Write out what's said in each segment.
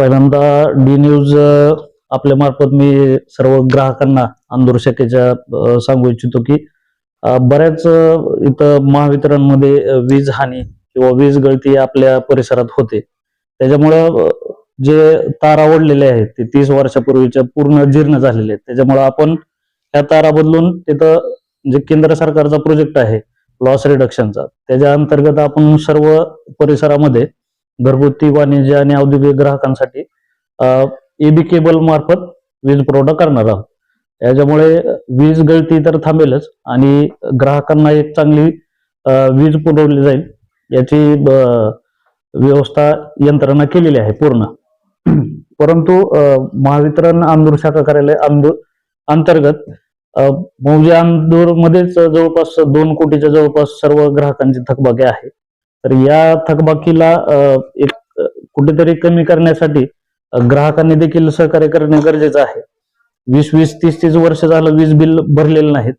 पहिल्यांदा D news आपल्या मार्फत मी सर्व ग्राहकांना अंदूर शाखेच्या सांगू इच्छितो की बऱ्याच इथं महावितरणमध्ये वीज हानी किंवा वीज गळती आपल्या परिसरात होते. त्याच्यामुळं जे तार आवडलेले आहेत ते तीस वर्षापूर्वीच्या पूर्ण जीर्ण झालेले आहेत. त्याच्यामुळं आपण त्या तारा बदलून तिथं जे केंद्र सरकारचा प्रोजेक्ट आहे लॉस रिडक्शनचा त्याच्या अंतर्गत आपण सर्व परिसरामध्ये घरगुती वाणिज्य आणि औद्योगिक ग्राहकांसाठी एबी केबल मार्फत वीज पुरवठा करणार आहोत. याच्यामुळे वीज गळती तर थांबेलच आणि ग्राहकांना एक चांगली वीज पुरवली जाईल. याची व्यवस्था यंत्रणा केलेली आहे पूर्ण. परंतु महावितरण आंदूर शाखा कार्यालय आंदूर अंतर्गत मौजे अंदूर मध्येच जवळपास दोन कोटीच्या जवळपास सर्व ग्राहकांची थकबाकी आहे. तर या थकबाकीला एक कुठेतरी कमी करण्यासाठी ग्राहकांनी देखील सहकार्य करणे गरजेचं आहे. वीस वीस तीस तीस वर्ष झालं वीज बिल भरलेलं नाहीत.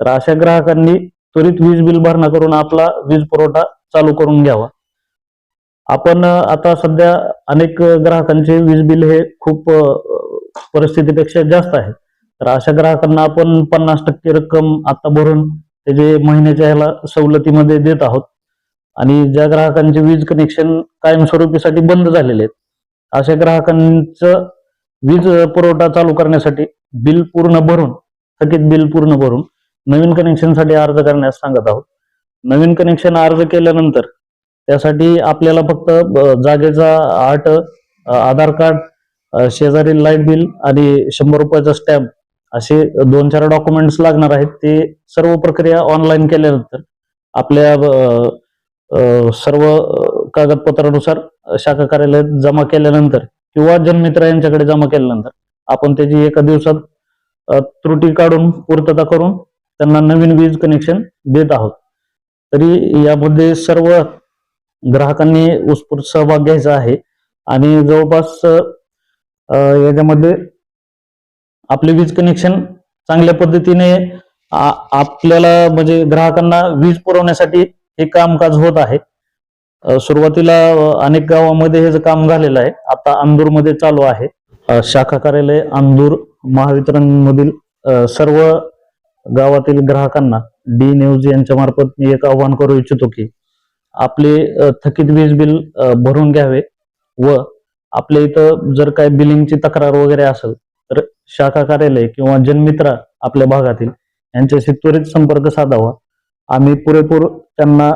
तर अशा ग्राहकांनी त्वरित वीज बिल भरणा करून आपला वीज पुरवठा चालू करून घ्यावा. आपण आता सध्या अनेक ग्राहकांचे वीज बिल हे खूप परिस्थितीपेक्षा जास्त आहे तर अशा ग्राहकांना आपण पन्नास टक्के रक्कम आता भरून त्याचे महिन्याच्या ह्याला सवलतीमध्ये देत आहोत आणि ज्या ग्राहकांचे वीज कनेक्शन कायमस्वरूपीसाठी बंद झालेले आहेत अशा ग्राहकांचं वीज पुरवठा चालू करण्यासाठी बिल पूर्ण भरून थकीत बिल पूर्ण भरून नवीन कनेक्शनसाठी अर्ज करण्यास सांगत आहोत. नवीन कनेक्शन अर्ज केल्यानंतर त्यासाठी आपल्याला फक्त जागेचा आठ आधार कार्ड शेजारी लाइट बिल आणि शंभर रुपयाचा स्टॅम्प असे दोन चार डॉक्युमेंट्स लागणार आहेत. ते सर्व प्रक्रिया ऑनलाईन केल्यानंतर आपल्या सर्व कागदपत्रानुसार शाखा कार्यालयात जमा केल्यानंतर किंवा जनमित्र यांच्याकडे जमा केल्यानंतर आपण त्याची एका दिवसात त्रुटी काढून पूर्तता करून त्यांना नवीन वीज कनेक्शन देत आहोत. तरी यामध्ये सर्व ग्राहकांनी उत्स्फूर्त सहभाग घ्यायचा आहे आणि जवळपास याच्यामध्ये आपले वीज कनेक्शन चांगल्या पद्धतीने आपल्याला म्हणजे ग्राहकांना वीज पुरवण्यासाठी हे कामकाज होत आहे. सुरुवातीला अनेक गावामध्ये हे जे काम झालेलं आहे. आता अंदूरमध्ये चालू आहे. शाखा कार्यालय अंदूर महावितरण मधील सर्व गावातील ग्राहकांना डी न्यूज यांच्या मार्फत मी एक आवाहन करू इच्छितो की आपले थकीत वीज बिल भरून घ्यावे व आपल्या इथं जर काही बिलिंगची तक्रार वगैरे असेल तर शाखा कार्यालय किंवा जनमित्र आपल्या भागातील यांच्याशी त्वरित संपर्क साधावा. आम्ही पुरेपूर त्यांना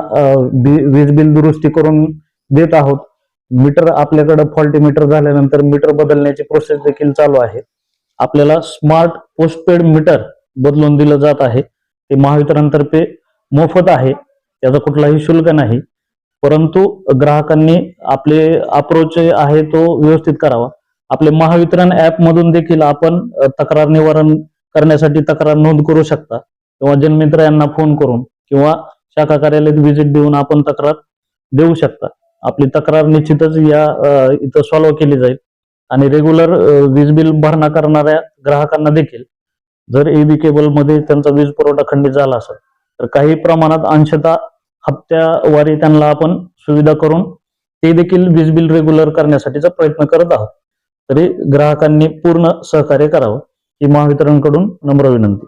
वीज बिल दुरुस्ती करून देत आहोत. मीटर आपल्याकडे फॉल्टी मीटर झाल्यानंतर मीटर बदलण्याची प्रोसेस देखील चालू आहे. आपल्याला स्मार्ट पोस्टपेड मीटर बदलून दिलं जात आहे. ते महावितरणतर्फे मोफत आहे. त्याचा कुठलाही शुल्क नाही. परंतु ग्राहकांनी आपले अप्रोच आहे तो व्यवस्थित करावा. आपले महावितरण ऍप मधून देखील आपण तक्रार निवारण करण्यासाठी तक्रार नोंद करू शकता. किंवा जनमित्र यांना फोन करून किंवा शाखा कार्यालयात व्हिजिट देऊन आपण तक्रार देऊ शकता. आपली तक्रार निश्चितच या इथं सॉल्व्ह केली जाईल. आणि रेग्युलर वीज बिल भरणा करणाऱ्या ग्राहकांना देखील जर एबी केबलमध्ये त्यांचा वीज पुरवठा खंडित झाला असेल तर काही प्रमाणात अंशतः हप्त्यावारी त्यांना आपण सुविधा करून ते देखील वीज बिल रेग्युलर करण्यासाठीचा प्रयत्न करत आहोत. तरी ग्राहकांनी पूर्ण सहकार्य करावं ही महावितरणकडून नम्र विनंती.